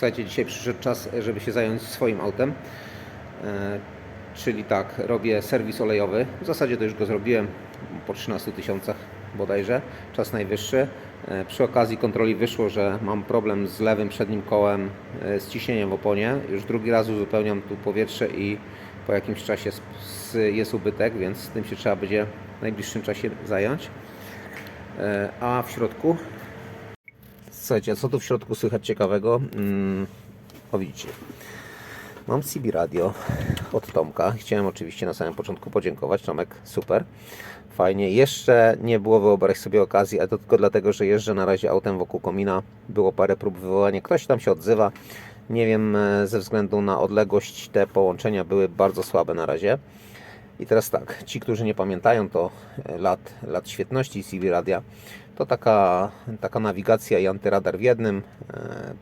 Słuchajcie, dzisiaj przyszedł czas, żeby się zająć swoim autem. E, czyli tak, robię serwis olejowy. W zasadzie to już go zrobiłem po 13 tysiącach bodajże. Czas najwyższy. E, przy okazji kontroli wyszło, że mam problem z lewym przednim kołem, e, z ciśnieniem w oponie. Już drugi raz uzupełniam tu powietrze i po jakimś czasie jest ubytek, więc tym się trzeba będzie w najbliższym czasie zająć. A w środku Słuchajcie, co tu w środku słychać ciekawego? Mm, o widzicie. Mam CB Radio od Tomka. Chciałem oczywiście na samym początku podziękować. Tomek, super. Fajnie. Jeszcze nie było, wyobraź sobie okazji, ale to tylko dlatego, że jeżdżę na razie autem wokół komina. Było parę prób wywołania. Ktoś tam się odzywa. Nie wiem, e, ze względu na odległość te połączenia były bardzo słabe na razie. I teraz tak, ci, którzy nie pamiętają to lat, lat świetności CB Radia, to taka, taka nawigacja i antyradar w jednym. e,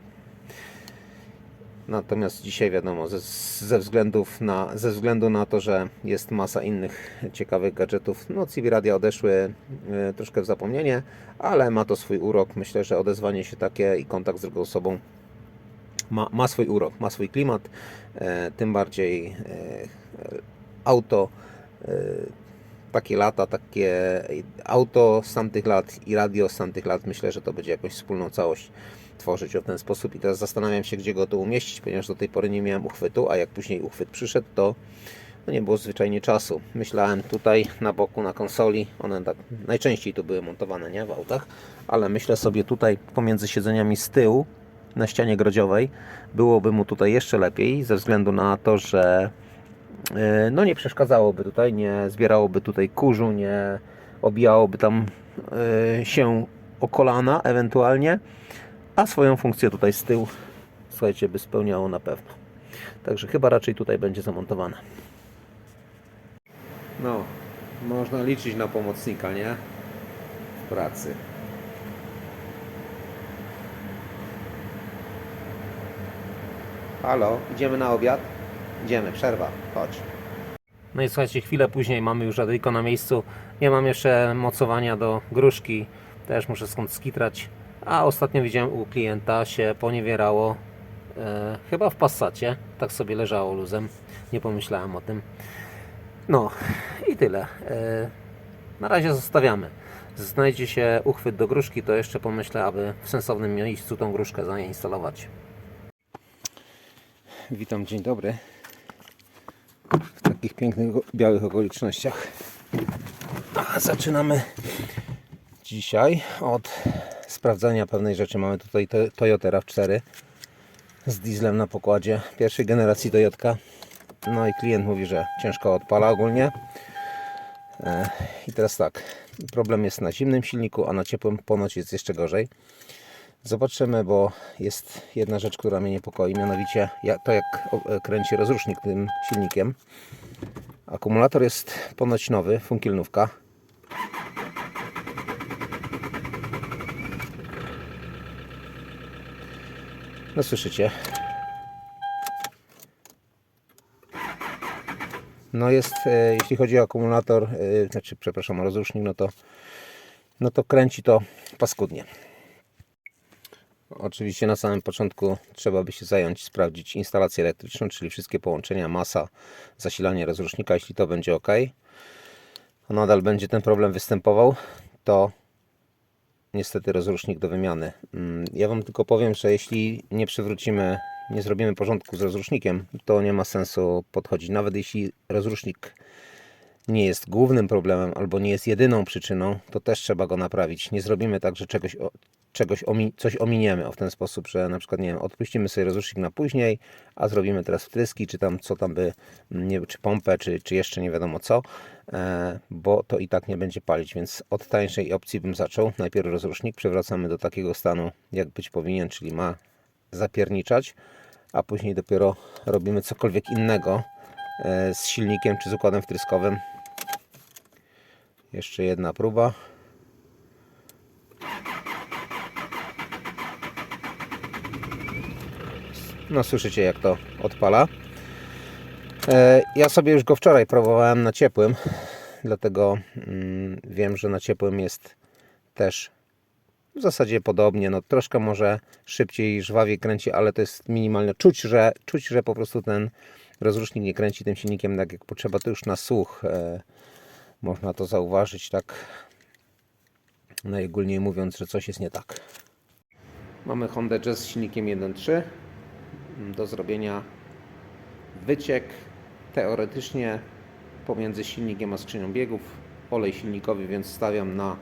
Natomiast dzisiaj wiadomo, ze, ze, względów na, ze względu na to, że jest masa innych ciekawych gadżetów, no CB Radia odeszły e, troszkę w zapomnienie, ale ma to swój urok. Myślę, że odezwanie się takie i kontakt z drugą osobą ma, ma swój urok, ma swój klimat. E, tym bardziej auto e, takie lata, takie auto z tamtych lat i radio z tamtych lat, myślę, że to będzie jakąś wspólną całość tworzyć w ten sposób i teraz zastanawiam się, gdzie go tu umieścić, ponieważ do tej pory nie miałem uchwytu, a jak później uchwyt przyszedł, to no nie było zwyczajnie czasu. Myślałem tutaj na boku, na konsoli, one tak najczęściej tu były montowane, nie, w autach, ale myślę sobie tutaj pomiędzy siedzeniami z tyłu, na ścianie grodziowej, byłoby mu tutaj jeszcze lepiej, ze względu na to, że no nie przeszkadzałoby tutaj, nie zbierałoby tutaj kurzu, nie obijałoby tam e, się o kolana ewentualnie, a swoją funkcję tutaj z tyłu, słuchajcie, by spełniało na pewno. Także chyba raczej tutaj będzie zamontowane. No, można liczyć na pomocnika, nie? W pracy. Halo, idziemy na obiad? Idziemy, przerwa, chodź. No i słuchajcie, chwilę później mamy już radyjko na miejscu. Nie mam jeszcze mocowania do gruszki, też muszę skąd skitrać. A ostatnio widziałem u klienta się poniewierało, e, chyba w Passacie, tak sobie leżało luzem, nie pomyślałem o tym. No i tyle. E, na razie zostawiamy. Znajdzie się uchwyt do gruszki, to jeszcze pomyślę, aby w sensownym miejscu tą gruszkę zainstalować. Witam, dzień dobry. W takich pięknych białych okolicznościach. A, zaczynamy dzisiaj od sprawdzania pewnej rzeczy. Mamy tutaj to- Toyota RAV4 z dieslem na pokładzie pierwszej generacji Toyotka. No i klient mówi, że ciężko odpala ogólnie. E, I teraz tak, problem jest na zimnym silniku, a na ciepłym ponoć jest jeszcze gorzej. Zobaczymy, bo jest jedna rzecz, która mnie niepokoi, mianowicie to jak e, kręci rozrusznik tym silnikiem. Akumulator jest ponoć nowy, funkielnówka. No słyszycie. No jest, e, jeśli chodzi o akumulator, e, znaczy przepraszam, o rozrusznik, no to, no to kręci to paskudnie. Oczywiście na samym początku trzeba by się zająć, sprawdzić instalację elektryczną, czyli wszystkie połączenia, masa, zasilanie rozrusznika. Jeśli to będzie ok, a nadal będzie ten problem występował, to niestety rozrusznik do wymiany. Mm, Ja Wam tylko powiem, że jeśli nie przywrócimy, nie zrobimy porządku z rozrusznikiem, to nie ma sensu podchodzić. Nawet jeśli rozrusznik nie jest głównym problemem albo nie jest jedyną przyczyną, to też trzeba go naprawić. Nie zrobimy tak, że czegoś, czegoś omi, coś ominiemy o w ten sposób, że na przykład nie wiem, odpuścimy sobie rozrusznik na później, a zrobimy teraz wtryski, czy tam co tam by, nie, czy pompę, czy, czy jeszcze nie wiadomo co, e, bo to i tak nie będzie palić, więc od tańszej opcji bym zaczął. Najpierw rozrusznik, przywracamy do takiego stanu, jak być powinien, czyli ma zapierniczać, a później dopiero robimy cokolwiek innego e, z silnikiem czy z układem wtryskowym. Jeszcze jedna próba. No słyszycie jak to odpala. E, Ja sobie już go wczoraj próbowałem na ciepłym, dlatego mm, wiem, że na ciepłym jest też w zasadzie podobnie, no troszkę może szybciej żwawiej kręci, ale to jest minimalne. Czuć, że, czuć, że po prostu ten rozrusznik nie kręci tym silnikiem tak jak potrzeba, to już na słuch e, można to zauważyć, tak najogólniej mówiąc, że coś jest nie tak. Mamy Honda Jazz z silnikiem 1.3 do zrobienia wyciek teoretycznie pomiędzy silnikiem a skrzynią biegów olej silnikowy, więc stawiam na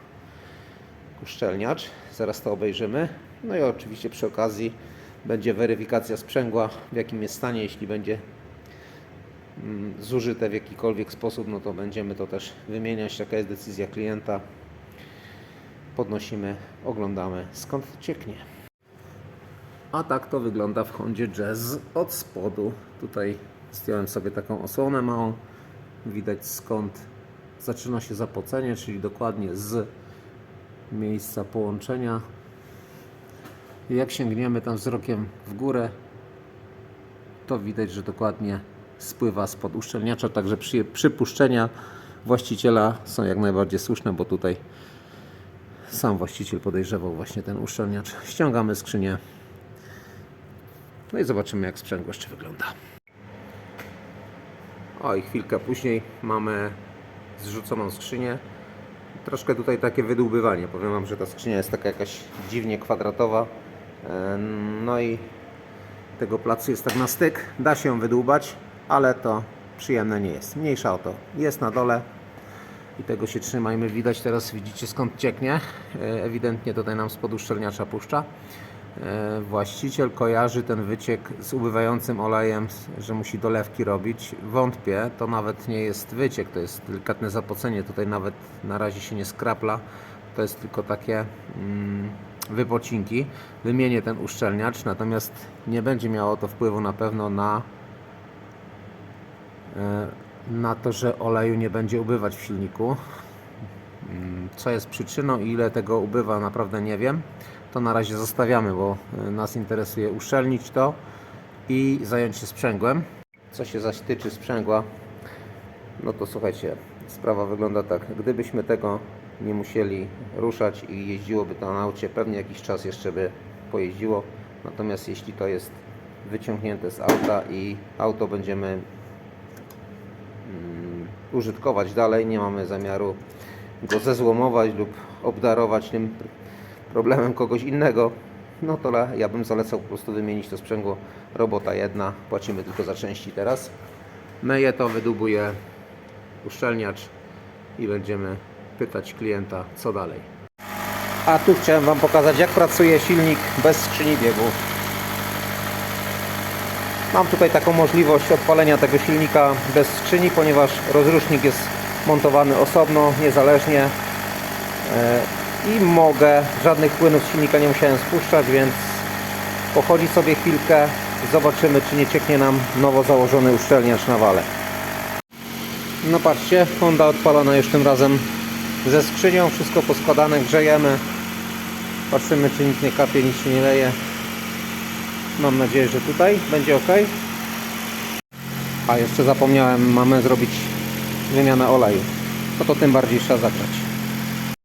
uszczelniacz. Zaraz to obejrzymy. No i oczywiście przy okazji będzie weryfikacja sprzęgła, w jakim jest stanie. Jeśli będzie mm, zużyte w jakikolwiek sposób, no to będziemy to też wymieniać. Taka jest decyzja klienta. Podnosimy, oglądamy skąd cieknie. A tak to wygląda w Hondzie Jazz od spodu. Tutaj zdjąłem sobie taką osłonę małą. Widać skąd zaczyna się zapocenie, czyli dokładnie z miejsca połączenia. Jak sięgniemy tam wzrokiem w górę, to widać, że dokładnie spływa spod uszczelniacza, także przy, przypuszczenia właściciela są jak najbardziej słuszne, bo tutaj sam właściciel podejrzewał właśnie ten uszczelniacz. Ściągamy skrzynię. No i zobaczymy jak sprzęgło jeszcze wygląda. O i chwilkę później mamy zrzuconą skrzynię. Troszkę tutaj takie wydłubywanie. Powiem Wam, że ta skrzynia jest taka jakaś dziwnie kwadratowa. E, No i tego placu jest tak na styk. Da się ją wydłubać, ale to przyjemne nie jest. Mniejsza o to. Jest na dole i tego się trzymajmy. Widać teraz, widzicie skąd cieknie. E, Ewidentnie tutaj nam spod uszczelniacza puszcza. E, Właściciel kojarzy ten wyciek z ubywającym olejem, że musi dolewki robić. Wątpię, to nawet nie jest wyciek, to jest delikatne zapocenie. Tutaj nawet na razie się nie skrapla. To jest tylko takie mm, wypocinki. Wymienię ten uszczelniacz, natomiast nie będzie miało to wpływu na pewno na e, na to, że oleju nie będzie ubywać w silniku. Mm, Co jest przyczyną i ile tego ubywa, naprawdę nie wiem. To na razie zostawiamy, bo e, nas interesuje uszczelnić to i zająć się sprzęgłem. Co się zaś tyczy sprzęgła, no to słuchajcie, sprawa wygląda tak. Gdybyśmy tego nie musieli ruszać i jeździłoby to na aucie, pewnie jakiś czas jeszcze by pojeździło. Natomiast jeśli to jest wyciągnięte z auta i auto będziemy mm, użytkować dalej, nie mamy zamiaru go zezłomować lub obdarować tym problemem kogoś innego, no to ja bym zalecał po prostu wymienić to sprzęgło. Robota jedna, płacimy tylko za części teraz. Myję to, wydubuję uszczelniacz i będziemy pytać klienta co dalej. A tu chciałem Wam pokazać jak pracuje silnik bez skrzyni biegów. Mam tutaj taką możliwość odpalenia tego silnika bez skrzyni, ponieważ rozrusznik jest montowany osobno, niezależnie E, i mogę, żadnych płynów z silnika nie musiałem spuszczać, więc pochodzi sobie chwilkę, zobaczymy czy nie cieknie nam nowo założony uszczelniacz na wale. No patrzcie, Honda odpalona już tym razem ze skrzynią, wszystko poskładane, grzejemy. Patrzymy czy nic nie kapie, nic się nie leje. Mam nadzieję, że tutaj będzie ok. A jeszcze zapomniałem, mamy zrobić wymianę oleju. No to tym bardziej trzeba zagrać.